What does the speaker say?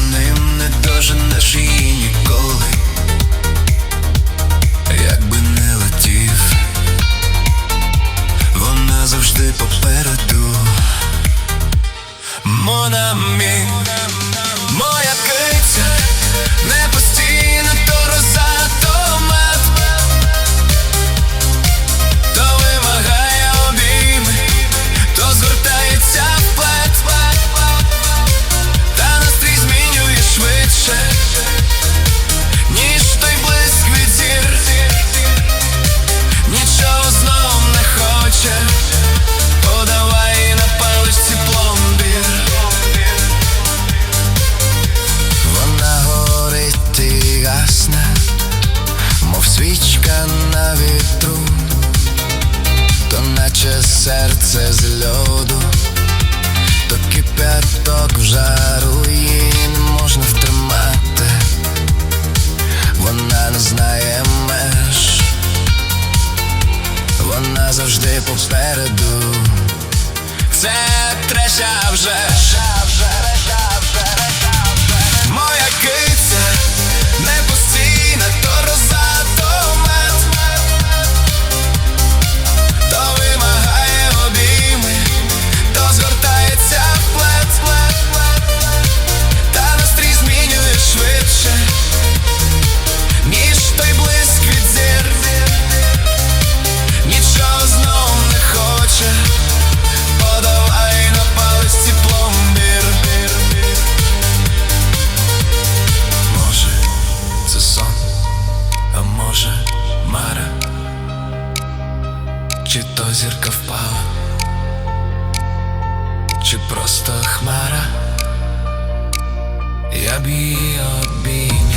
ним не доженеш її ніколи. на вітру, то наче серце з льоду, то кипяток в жару її не можна втримати, вона не знає меж, вона завжди попереду. Це треща вже. Чи то зірка впала, чи просто хмара, я б її обійняв